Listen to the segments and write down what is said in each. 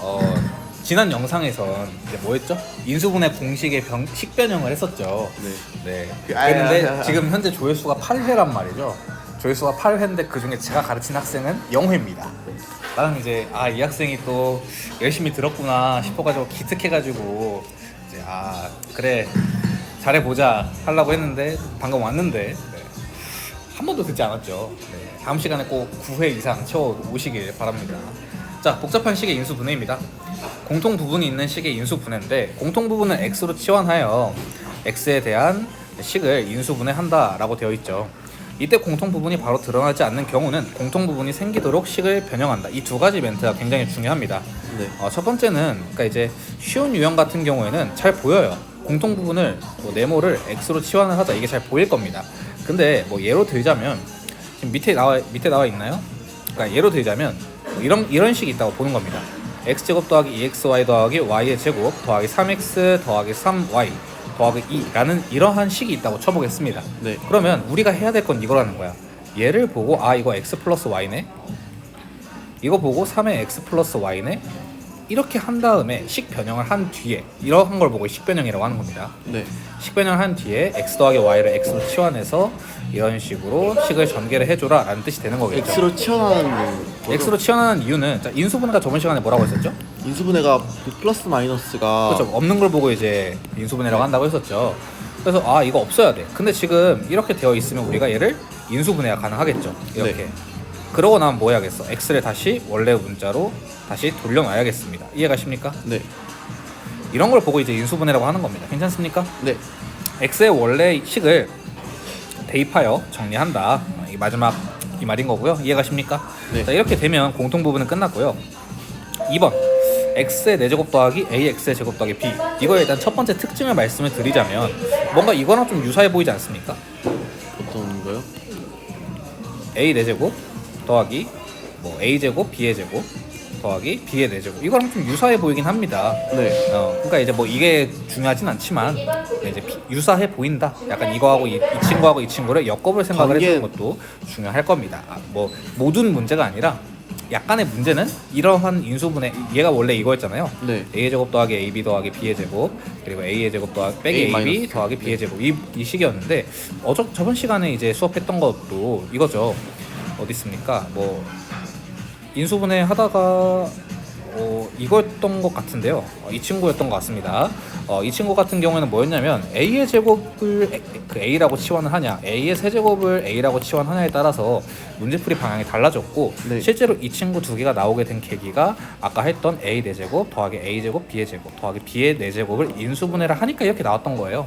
어, 지난 영상에선 이제 뭐였죠? 인수분해 공식의 병, 식변형을 했었죠. 네. 네. 그- 아, 그랬는데 아, 아, 아. 지금 현재 조회수가 8회란 말이죠. 조회수가 8회인데 그 중에 제가 가르친 학생은 0회입니다. 나는 이제 아 이 학생이 또 열심히 들었구나 싶어가지고 기특해가지고 이제 아 그래 잘해보자 하려고 했는데 방금 왔는데 네. 한 번도 듣지 않았죠. 네. 다음 시간에 꼭 9회 이상 채워 오시길 바랍니다. 자, 복잡한 식의 인수 분해입니다. 공통 부분이 있는 식의 인수 분해인데 공통 부분은 x로 치환하여 x에 대한 식을 인수 분해한다라고 되어 있죠. 이때 공통 부분이 바로 드러나지 않는 경우는 공통 부분이 생기도록 식을 변형한다. 이 두 가지 멘트가 굉장히 중요합니다. 네. 어, 첫 번째는 그러니까 이제 쉬운 유형 같은 경우에는 잘 보여요. 공통 부분을 뭐 네모를 x로 치환을 하자 이게 잘 보일 겁니다. 근데 뭐 예로 들자면 지금 밑에 나와 밑에 나와 있나요? 그러니까 예로 들자면 뭐 이런 이런 식이 있다고 보는 겁니다. x 제곱 더하기 2xy 더하기 y의 제곱 더하기 3x 더하기 3y 더하기 2라는 이러한 식이 있다고 쳐보겠습니다. 네. 그러면 우리가 해야 될 건 이거라는 거야. 얘를 보고 아 이거 x 플러스 y네. 이거 보고 3의 x 플러스 y네. 이렇게 한 다음에 식 변형을 한 뒤에 이러한 걸 보고 식 변형이라고 하는 겁니다. 네. 식 변형을 한 뒤에 x 더하기 y를 x로 치환해서 이런 식으로 식을 전개를 해줘라 라는 뜻이 되는 거겠죠. X로 치환하는 거죠? X로 치환하는 이유는 자, 인수분해가 저번 시간에 뭐라고 했었죠? 인수분해가 그 플러스 마이너스가 그렇죠. 없는 걸 보고 이제 인수분해라고 한다고 했었죠. 그래서 아 이거 없어야 돼. 근데 지금 이렇게 되어 있으면 우리가 얘를 인수분해가 가능하겠죠. 이렇게. 네. 그러고 나면 뭐 해야겠어? x를 다시 원래 문자로 다시 돌려놔야겠습니다. 이해가십니까? 네. 이런 걸 보고 이제 인수분해라고 하는 겁니다. 괜찮습니까? 네. x의 원래 식을 대입하여 정리한다. 어, 이 마지막 이 말인 거고요. 이해가십니까? 네. 자, 이렇게 되면 공통 부분은 끝났고요. 2번 x의 4제곱 더하기 ax의 제곱 더하기 b 이거의 일단 첫 번째 특징을 말씀을 드리자면 뭔가 이거랑 좀 유사해 보이지 않습니까? 어떤 거요? a 4제곱 더하기 뭐 a 제곱 b의 제곱 더하기 b의 4제곱 이거랑 좀 유사해 보이긴 합니다. 네. 어, 그러니까 이제 뭐 이게 중요하진 않지만 이제 비- 유사해 보인다. 약간 이거하고 이, 이 친구하고 이 친구를 엮어볼 생각을 관계- 해주는 것도 중요할 겁니다. 아, 뭐 모든 문제가 아니라 약간의 문제는 이러한 인수분해 얘가 원래 이거였잖아요. 네. a의 제곱 더하기 ab 더하기 b의 제곱 그리고 a의 제곱 더하기 빼기 A ab 마이너스. 더하기 b의 제곱 이, 이 식이었는데 어저 저번 시간에 이제 수업했던 것도 이거죠. 어디 있습니까? 뭐 인수분해 하다가 어, 이거였던 것 같은데요. 어, 이 친구였던 것 같습니다. 어, 이 친구 같은 경우에는 뭐였냐면 a의 제곱을 에- 그 a라고 치환을 하냐, a의 세제곱을 a라고 치환하냐에 따라서 문제풀이 방향이 달라졌고 네. 실제로 이 친구 두 개가 나오게 된 계기가 아까 했던 a 4제곱 더하기 a 제곱 b의 제곱 더하기 b의 4제곱을 인수분해를 하니까 이렇게 나왔던 거예요.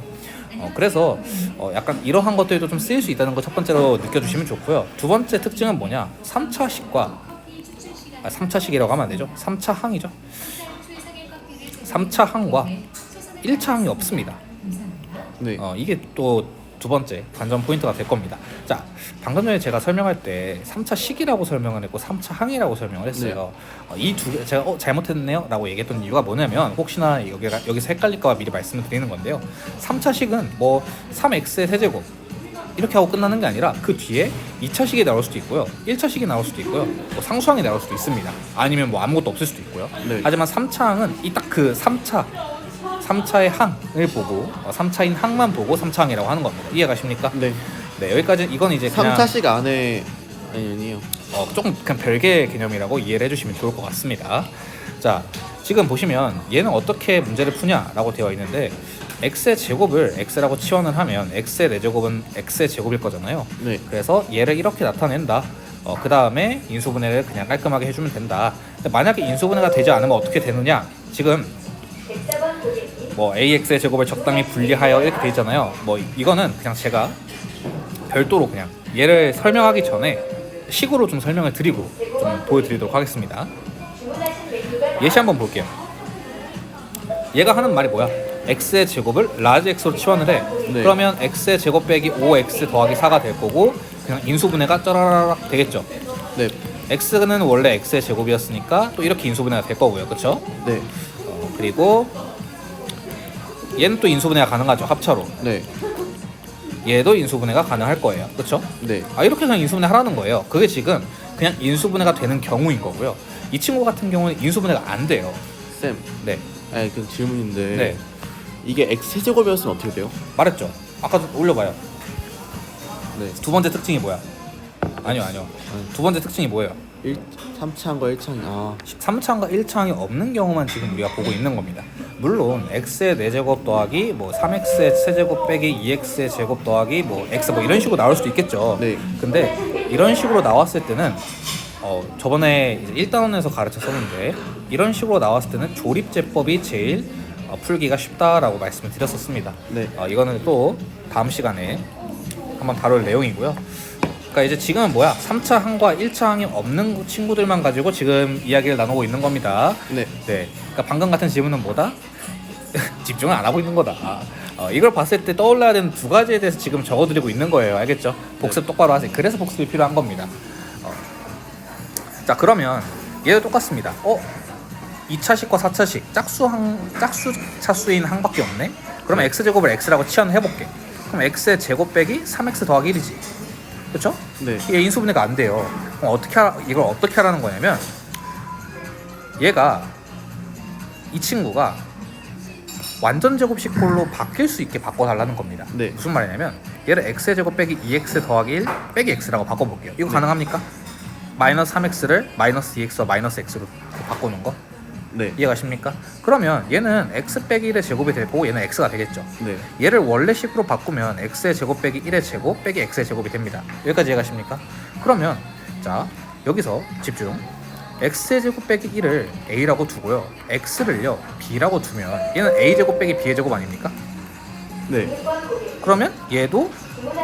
어, 그래서 어, 약간 이러한 것들도 좀 쓰일 수 있다는 거 첫 번째로 느껴주시면 좋고요. 두 번째 특징은 뭐냐? 3차식과 아, 3차식이라고 하면 안 되죠. 3차 항이죠. 3차 항과 1차 항이 없습니다. 네. 어, 이게 또 두 번째 관전 포인트가 될 겁니다. 자, 방금 전에 제가 설명할 때 3차 식이라고 설명을 했고 3차 항이라고 설명을 했어요. 어, 이두 개, 제가 어, 잘못했네요 라고 얘기했던 이유가 뭐냐면 혹시나 여기가, 여기서 헷갈릴까 봐 미리 말씀을 드리는 건데요. 3차 식은 뭐 3x의 세제곱 이렇게 하고 끝나는 게 아니라 그 뒤에 2차식이 나올 수도 있고요. 1차식이 나올 수도 있고요. 뭐 상수항이 나올 수도 있습니다. 아니면 뭐 아무것도 없을 수도 있고요. 네. 하지만 3차항은 이 딱 그 3차 3차의 항을 보고 어, 3차인 항만 보고 3차항이라고 하는 겁니다. 이해가십니까? 네. 네, 여기까지 이건 이제 그냥 3차식 안에 아니 아니요. 어, 조금 그냥 별개의 개념이라고 이해를 해주시면 좋을 것 같습니다. 자, 지금 보시면 얘는 어떻게 문제를 푸냐라고 되어 있는데 x의 제곱을 x라고 치환을 하면 x의 4제곱은 x의 제곱일 거잖아요. 네. 그래서 얘를 이렇게 나타낸다. 어, 그 다음에 인수분해를 그냥 깔끔하게 해주면 된다. 근데 만약에 인수분해가 되지 않으면 어떻게 되느냐? 지금 뭐 ax의 제곱을 적당히 분리하여 이렇게 돼 있잖아요. 뭐 이거는 그냥 제가 별도로 그냥 얘를 설명하기 전에 식으로 좀 설명을 드리고 좀 보여드리도록 하겠습니다. 예시 한번 볼게요. 얘가 하는 말이 뭐야? X의 제곱을 라지 x로 치환을 해. 네. 그러면 x의 제곱 빼기 5x 더하기 4가 될 거고 그냥 인수분해가 짜라라락 되겠죠. 네. x는 원래 x의 제곱이었으니까 또 이렇게 인수분해가 될 거고요. 그렇죠? 네. 어, 그리고 얘는 또 인수분해가 가능하죠. 합차로. 네. 얘도 인수분해가 가능할 거예요. 그렇죠? 네. 아 이렇게 그냥 인수분해 하라는 거예요. 그게 지금 그냥 인수분해가 되는 경우인 거고요. 이 친구 같은 경우는 인수분해가 안 돼요. 쌤, 네, 아니 그 질문인데 네. 이게 x 세제곱이었으면 어떻게 돼요? 말했죠. 아까 올려봐요. 네. 두 번째 특징이 뭐야? 아니요, 아니요. 두 번째 특징이 뭐예요? 1 3차항과 1차항 아 3차항과 1차항이 없는 경우만 지금 우리가 보고 있는 겁니다. 물론 x의 4제곱 더하기 뭐 3x의 세제곱 빼기 2x의 제곱 더하기 뭐 x 뭐 이런 식으로 나올 수도 있겠죠. 네. 근데 이런 식으로 나왔을 때는 어 저번에 이제 1단원에서 가르쳤었는데 이런 식으로 나왔을 때는 조립제법이 제일 어, 풀기가 쉽다라고 말씀을 드렸었습니다. 네. 어, 이거는 또 다음 시간에 한번 다룰 내용이고요. 그러니까 이제 지금은 뭐야? 3차 항과 1차 항이 없는 친구들만 가지고 지금 이야기를 나누고 있는 겁니다. 네. 네. 그러니까 방금 같은 질문은 뭐다? 집중을 안 하고 있는 거다. 어, 이걸 봤을 때 떠올라야 되는 두 가지에 대해서 지금 적어드리고 있는 거예요. 알겠죠? 복습 똑바로 하세요. 그래서 복습이 필요한 겁니다. 어. 자, 그러면 얘도 똑같습니다. 어? 2차식과 4차식 짝수 항 짝수 차수인 항밖에 없네. 그러면 x 제곱을 x라고 치환해 볼게. 그럼 x의 제곱 빼기 3x 더하기 1이지. 그렇죠? 네. 얘 인수분해가 안 돼요. 그럼 어떻게 하, 이걸 어떻게 하라는 거냐면 얘가 이 친구가 완전 제곱식 꼴로 바뀔 수 있게 바꿔 달라는 겁니다. 네. 무슨 말이냐면 얘를 x의 제곱 빼기 2x 더하기 1 빼기 x라고 바꿔 볼게요. 이거 네. 가능합니까? 마이너스 3x를 마이너스 2x와 마이너스 x로 바꾸는 거 네. 이해가 십니까? 그러면 얘는 x 빼기 1의 제곱이 되고 얘는 x가 되겠죠. 네. 얘를 원래 식으로 바꾸면 x의 제곱 빼기 1의 제곱 빼기 x의 제곱이 됩니다. 여기까지 이해가 십니까? 그러면 자 여기서 집중. x의 제곱 빼기 1을 a라고 두고요. x를요 b라고 두면 얘는 a 제곱 빼기 b의 제곱 아닙니까? 네. 그러면 얘도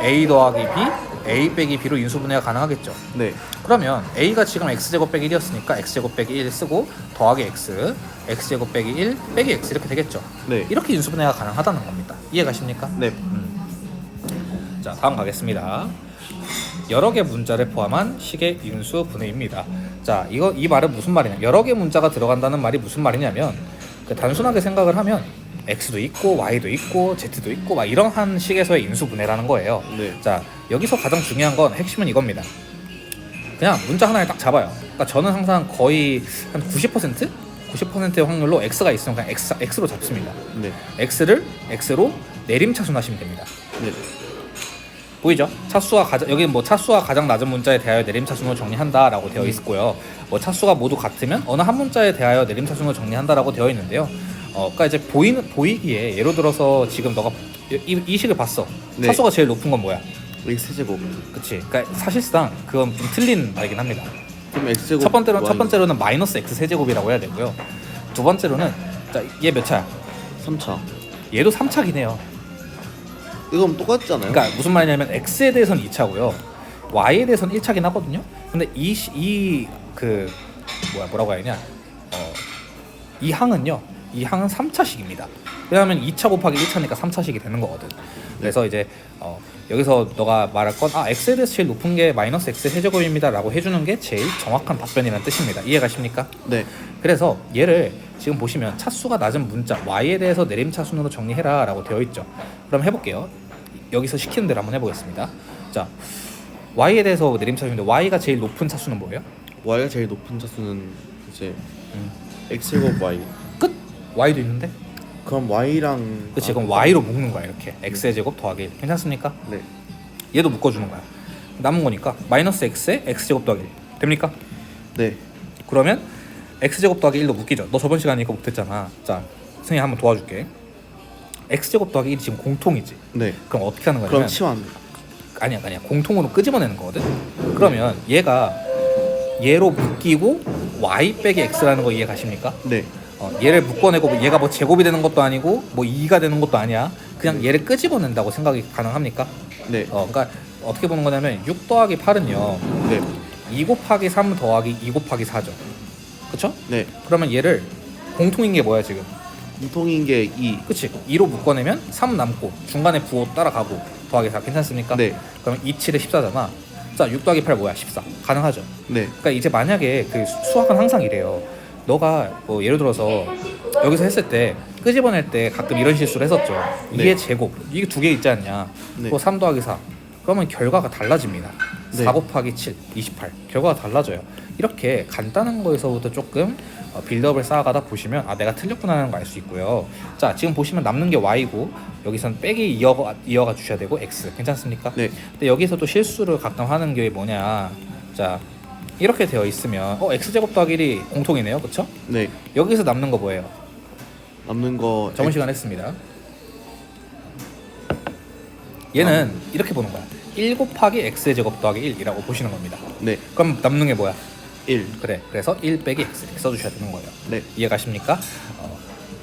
a 더하기 b, a 빼기 b로 인수분해가 가능하겠죠. 네. 그러면 a가 지금 x 제곱 빼기 1이었으니까 x 제곱 빼기 1 쓰고 더하기 x, x 제곱 빼기 1 빼기 x 이렇게 되겠죠. 네. 이렇게 인수분해가 가능하다는 겁니다. 이해가십니까? 네. 자 다음 가겠습니다. 여러 개 문자를 포함한 식의 인수 분해입니다. 자 이거 이 말은 무슨 말이냐? 여러 개 문자가 들어간다는 말이 무슨 말이냐면 그 단순하게 생각을 하면 x도 있고 y도 있고 z도 있고 막 이러한 식에서의 인수 분해라는 거예요. 네. 자 여기서 가장 중요한 건 핵심은 이겁니다. 그냥 문자 하나를 딱 잡아요. 그러니까 저는 항상 거의 한 90%? 90%의 확률로 x가 있으면 그냥 x, x로 잡습니다. 네. x를 x로 내림차순하시면 됩니다. 네. 보이죠? 차수와 가장 여기 뭐 차수와 가장 낮은 문자에 대하여 내림차순으로 정리한다라고 되어 있고요. 뭐 차수가 모두 같으면 어느 한 문자에 대하여 내림차순으로 정리한다라고 되어 있는데요. 어, 그러니까 이제 보이는 보이기에 예를 들어서 지금 너가 이, 이 식을 봤어. 네. 차수가 제일 높은 건 뭐야? x 세제곱. 그치? 그러니까 사실상 그건 좀 틀린 말이긴 합니다. 그럼 x 제곱. 첫 번째로 첫. 번째로는 마이너스 x 세제곱이라고 해야 되고요. 두 번째로는 자 얘 몇 차야? 3차. 얘도 3차긴 해요. 이건 똑같잖아요. 그러니까 무슨 말이냐면 x에 대해서는 2차고요. y에 대해서는 1차긴 하거든요. 근데 이 이 그 뭐야 뭐라고 해야 되냐? 어, 이 항은요. 이 항은 3차식입니다. 왜냐하면 2차 곱하기 1차니까 3차식이 되는 거거든. 그래서 이제 어, 여기서 너가 말할 건 아, x에 대해서 제일 높은 게 마이너스 x 세제곱입니다 라고 해주는 게 제일 정확한 답변이라는 뜻입니다. 이해가십니까? 네. 그래서 얘를 지금 보시면 차수가 낮은 문자 y에 대해서 내림차순으로 정리해라 라고 되어 있죠 그럼 해볼게요 여기서 시키는 대로 한번 해보겠습니다 자 y에 대해서 내림차순인데 y가 제일 높은 차수는 뭐예요? y가 제일 높은 차수는 이제 음. x 제곱 y. 끝! y도 있는데? 그럼 y랑 그치 아, 그럼 y로 묶는 거야 이렇게 x의 제곱 더하기 1 괜찮습니까? 네. 얘도 묶어주는 거야 남은 거니까 마이너스 x에 x제곱 더하기 1 됩니까? 네. 그러면 x제곱 더하기 1도 묶이죠. 너 저번 시간에 이거 못했잖아. 자, 선생님 한번 도와줄게. x제곱 더하기 1이 지금 공통이지. 네. 그럼 어떻게 하는 그럼 거냐면 치환. 아니야, 아니야. 공통으로 끄집어내는 거거든. 그러면 얘가 얘로 묶이고 y 빼기 x라는 거 이해 가십니까? 네. 어, 얘를 묶어내고 얘가 뭐 제곱이 되는 것도 아니고 뭐 2가 되는 것도 아니야. 그냥 얘를 끄집어낸다고 생각이 가능합니까? 네. 어, 그러니까 어떻게 보는 거냐면 6 더하기 8은요. 네. 2 곱하기 3 더하기 2 곱하기 4죠. 그쵸? 네. 그러면 얘를 공통인 게 뭐야 지금? 공통인 게 2. 그치? 2로 묶어내면 3 남고 중간에 부호 따라가고 더하기 4 괜찮습니까? 네. 그러면 2, 7에 14잖아 자, 6 더하기 8 뭐야? 14 가능하죠? 네. 그러니까 이제 만약에 그 수- 수학은 항상 이래요 너가 뭐 예를 들어서 여기서 했을 때 끄집어낼 때 가끔 이런 실수를 했었죠 네. 2의 제곱 이게 두 개 있지 않냐 네. 그거 3 더하기 4 그러면 결과가 달라집니다 네. 4 곱하기 7, 28. 결과가 달라져요. 이렇게 간단한 거에서부터 조금 어, 빌드업을 쌓아가다 보시면 아 내가 틀렸구나 하는 거 알 수 있고요. 자 지금 보시면 남는 게 y고 여기선 빼기 이어가, 이어가 주셔야 되고 x 괜찮습니까? 네. 근데 여기서 또 실수를 가끔 하는 게 뭐냐 자 이렇게 되어 있으면 어 x제곱 더하기 1이 공통이네요 그쵸? 네. 여기서 남는 거 뭐예요? 남는 거 저번 X- 시간에 했습니다 얘는 이렇게 보는 거야 1 곱하기 x의 제곱 더하기 1이라고 보시는 겁니다 네. 그럼 남는 게 뭐야? 1. 그래 그래서 1 빼기 x 이렇게 써주셔야 되는 거예요 네. 이해가십니까? 어,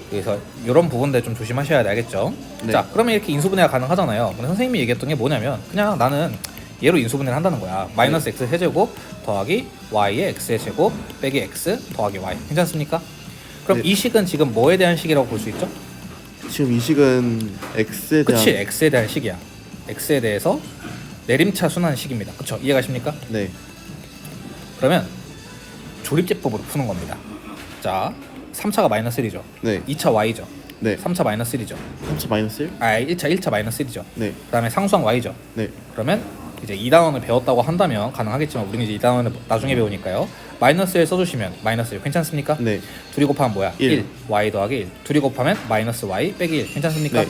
그래서 이런 부분들 좀 조심하셔야 돼 알겠죠? 네. 자 그러면 이렇게 인수분해가 가능하잖아요 근데 선생님이 얘기했던 게 뭐냐면 그냥 나는 얘로 인수분해를 한다는 거야 마이너스 x 세제곱 더하기 y의 x의 제곱 빼기 x 더하기 y 괜찮습니까? 그럼 네. 이 식은 지금 뭐에 대한 식이라고 볼 수 있죠? 지금 이 식은 X에 대한 그치 x에 대한 식이야 x에 대해서 내림차 순환 식입니다 그쵸 이해가십니까? 네. 그러면 조립제법으로 푸는 겁니다 자 3차가 마이너스 1이죠 네. 2차 y죠 네. 3차 마이너스 1이죠 3차 마이너스 1? 아 1차 1차 마이너스 1이죠 네. 그 다음에 상수항 y죠 네. 그러면 이제 2단원을 배웠다고 한다면 가능하겠지만 우리는 이제 2단원을 나중에 배우니까요 마이너스 1 써주시면 마이너스 1 괜찮습니까? 네. 둘이 곱하면 뭐야? 일. 1 y 더하기 1 둘이 곱하면 마이너스 y 빼기 1 괜찮습니까? 네.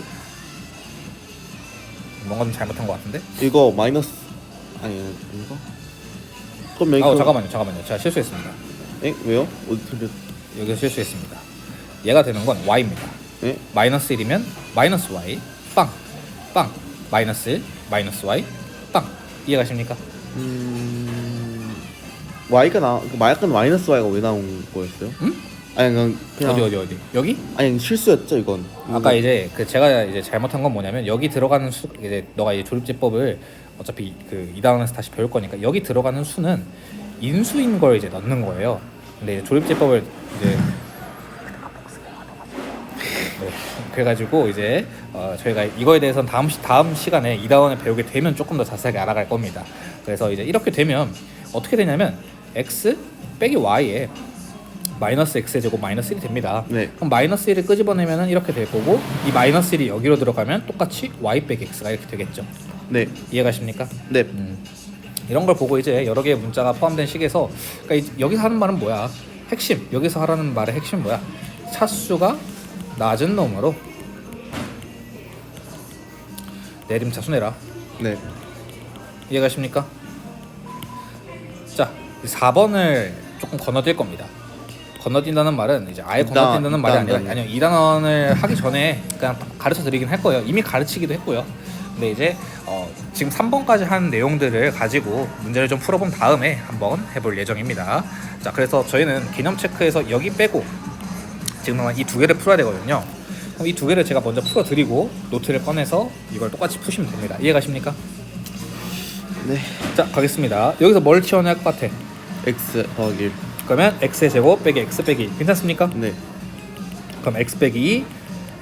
뭔가 좀 잘못한 것 같은데? 이거 마이너스 아니 이거? 그럼 여기 아 그- 잠깐만요 잠깐만요 제가 실수했습니다 에? 왜요? 어디 틀렸? 여기서 실수했습니다 얘가 되는 건 y입니다 에? 마이너스 1이면 마이너스 y 빵! 빵! 마이너스 1 마이너스 y 빵! 이해가십니까? 음... Y가 나, 그 약간 마이너스 Y가 왜 나온 거였어요? 응? 아니 그냥 그냥 어디 어디 어디 여기? 아니 실수였죠 이건. 아까 이제 그 제가 이제 잘못한 건 뭐냐면 여기 들어가는 수 이제 너가 이제 조립제법을 어차피 그 2단원에서 다시 배울 거니까 여기 들어가는 수는 인수인 걸 이제 넣는 거예요. 근데 이제 조립제법을 이제 그래가지고 이제 어, 저희가 이거에 대해서는 다음 시, 다음 시간에 2단원을 배우게 되면 조금 더 자세하게 알아갈 겁니다. 그래서 이제 이렇게 되면 어떻게 되냐면 x 빼기 y에 마이너스 x의 제곱 마이너스 1이 됩니다. 네. 그럼 마이너스 1을 끄집어내면은 이렇게 될 거고 이 마이너스 1이 여기로 들어가면 똑같이 y 빼기 x가 이렇게 되겠죠. 네. 이해가십니까? 네. 음. 이런 걸 보고 이제 여러 개의 문자가 포함된 식에서 그러니까 이- 여기서 하는 말은 뭐야? 핵심 여기서 하라는 말의 핵심 뭐야? 차수가 낮은 놈으로 내림차 순해라. 네. 이해가 십니까? 자, 4번을 조금 건너뛸 겁니다. 건너뛴다는 말은 이제 아예 일단- 건너뛴다는 말이 일단 아니라 네. 아니요 2단원을 하기 전에 그냥 가르쳐 드리긴 할 거예요. 이미 가르치기도 했고요. 근데 이제 어, 지금 3번까지 한 내용들을 가지고 문제를 좀 풀어본 다음에 한번 해볼 예정입니다. 자, 그래서 저희는 개념 체크에서 여기 빼고 지금 이 두 개를 풀어야 되거든요. 그럼 이 두 개를 제가 먼저 풀어드리고 노트를 꺼내서 이걸 똑같이 푸시면 됩니다. 이해가십니까? 네. 자 가겠습니다 여기서 뭘 치워내야 할 것 같아 X 더하기 1. 그러면 x의 제곱 빼기 x 빼기 1 괜찮습니까? 네. 그럼 x 빼기 2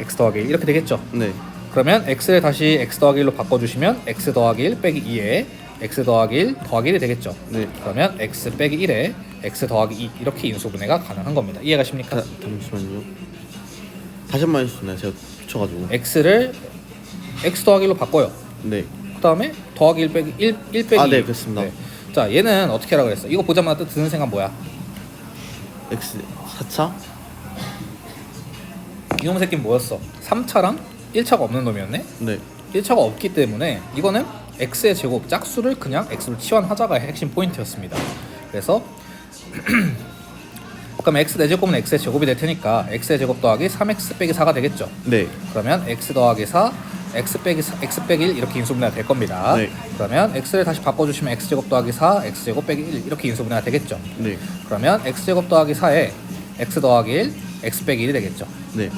x 더하기 1 이렇게 되겠죠 네. 그러면 x를 다시 x 더하기 1로 바꿔주시면 x 더하기 1 빼기 2에 x 더하기 1 더하기 1이 되겠죠 네. 그러면 x 빼기 1에 x 더하기 2 이렇게 인수분해가 가능한 겁니다 이해가십니까? 자, 잠시만요. 다시 한 번 해주시나요? 제가 붙여가지고. x를 x 더하기 1로 바꿔요 네. 그 다음에 더하기 1 빼기 1, 1 빼기 아, 네, 2. 그렇습니다. 자 얘는 어떻게 하라고 그랬어? 이거 보자마자 드는 생각 뭐야? X 4차? 이놈 새끼는 뭐였어? 3차랑 1차가 없는 놈이었네? 네. 1차가 없기 때문에 이거는 x의 제곱 짝수를 그냥 x로 치환하자가 핵심 포인트였습니다. 그래서 그럼 x 내 제곱은 x의 제곱이 될 테니까 x의 제곱 더하기 3x 빼기 4가 되겠죠. 네. 그러면 x 더하기 4 x 빼기 4, x 빼기 1 이렇게 인수분해가 될 겁니다. 네. 그러면 x를 다시 바꿔주시면 x 제곱 더하기 4 x 제곱 빼기 1 이렇게 인수분해가 되겠죠. 네. 그러면 x 제곱 더하기 4에 x 더하기 1 x 빼기 1이 되겠죠. 네.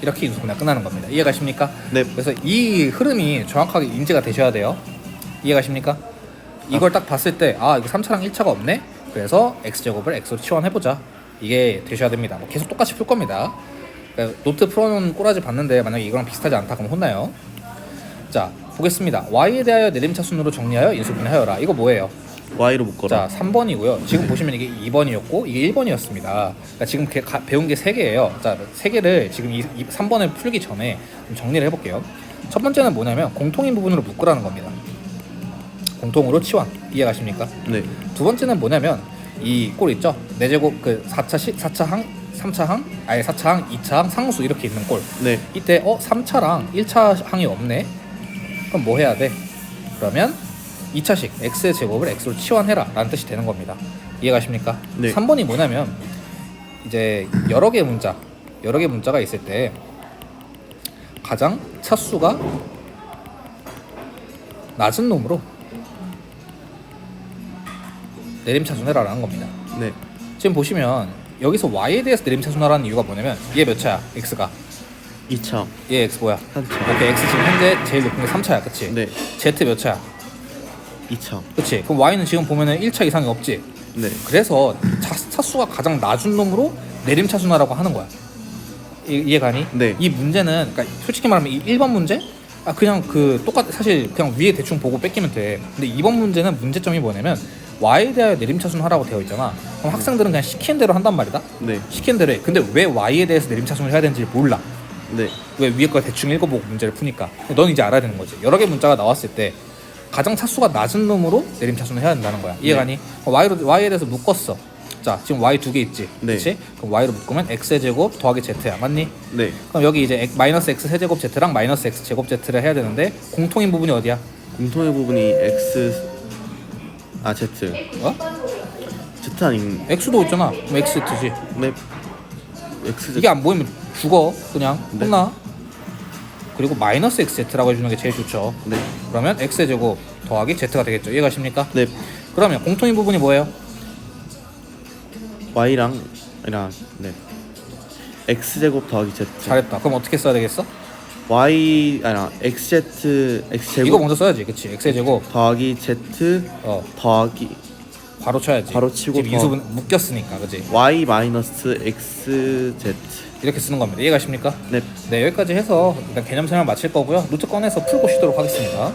이렇게 인수분해가 끝나는 겁니다. 이해가십니까? 네. 그래서 이 흐름이 정확하게 인지가 되셔야 돼요. 이해가십니까? 이걸 딱 봤을 때 아 이거 3차랑 1차가 없네. 그래서 x제곱을 x로 치환해보자. 이게 되셔야 됩니다. 뭐 계속 똑같이 풀 겁니다. 그러니까 노트 풀어놓은 꼬라지 봤는데 만약에 이거랑 비슷하지 않다 그러면 혼나요. 자 보겠습니다. y에 대하여 내림차 순으로 정리하여 인수분해하여라. 이거 뭐예요? Y로 묶어라. 자, 3번이고요. 지금 보시면 이게 2번이었고 이게 1번이었습니다. 그러니까 지금 게- 가- 배운 게 3개예요. 자, 3개를 지금 이, 이 3번을 풀기 전에 좀 정리를 해볼게요. 첫 번째는 뭐냐면 공통인 부분으로 묶으라는 겁니다. 공통으로 치환 이해가십니까? 네. 두 번째는 뭐냐면 이 꼴 있죠? 네 제곱 그 4차 시 4차 항 3차 항 아예 4차 항 2차 항 상수 이렇게 있는 꼴 네. 이때 어 3차랑 1차 항이 없네 그럼 뭐 해야 돼? 그러면 2차식 x의 제곱을 x로 치환해라 라는 뜻이 되는 겁니다 이해가십니까? 네. 3번이 뭐냐면 이제 여러 개의 문자 여러 개의 문자가 있을 때 가장 차수가 낮은 놈으로 내림차순해라라는 겁니다 네. 지금 보시면 여기서 y에 대해서 내림차순하라는 이유가 뭐냐면 얘 몇 차야? x가 2차. 얘 x 뭐야? 3차. 오케이 x 지금 현재 제일 높은 게 3차야 그치? 네. z 몇 차야? 2차. 그치? 그럼 y는 지금 보면은 1차 이상이 없지? 네. 그래서 차, 차수가 가장 낮은 놈으로 내림차순하라고 하는 거야 이, 이해가 니? 네. 이 문제는 그러니까 솔직히 말하면 이 1번 문제? 아 그냥 그 똑같 사실 그냥 위에 대충 보고 뺏기면 돼 근데 2번 문제는 문제점이 뭐냐면 y에 대하여 내림차순하라고 되어 있잖아 그럼 학생들은 그냥 시키는 대로 한단 말이다 네. 시키는 대로 해 근데 왜 y에 대해서 내림차순을 해야 되는지 몰라 네. 왜 위에 거 대충 읽어보고 문제를 푸니까 넌 이제 알아야 되는 거지 여러 개 문자가 나왔을 때 가장 차수가 낮은 놈으로 내림차순을 해야 된다는 거야 이해가 니? 어, y로, y에 대해서 묶었어 자 지금 y 두 개 있지 네. 그렇지? 그럼 y로 묶으면 x의 제곱 더하기 z야 맞니? 네. 그럼 여기 이제 x- 마이너스 x 세제곱 z랑 마이너스 x 제곱 z를 해야 되는데 공통인 부분이 어디야? 공통의 부분이 x 아 z. 어? z 아닌 x도 있잖아 그럼 x z지 네. x. 이게 안 보이면 죽어 그냥 네. 혼나 그리고 마이너스 x z라고 해주는 게 제일 좋죠 네. 그러면 x의 제곱 더하기 z가 되겠죠 이해가 십니까? 네. 그러면 공통인 부분이 뭐예요? y랑 아니라 네. x 제곱 더하기 z. 잘했다. 그럼 어떻게 써야 되겠어? Y 아니라 x z x 제곱 이거 먼저 써야지, 그치? x의 제곱. 더하기 z 어, 더하기 바로 쳐야지. 바로 치고 지금 더- 인수분 묶였으니까, 그치? y 마이너스 x z. 이렇게 쓰는 겁니다. 이해가십니까? 네. 네, 여기까지 해서 일단 개념 설명 마칠 거고요. 노트 꺼내서 풀고 쉬도록 하겠습니다.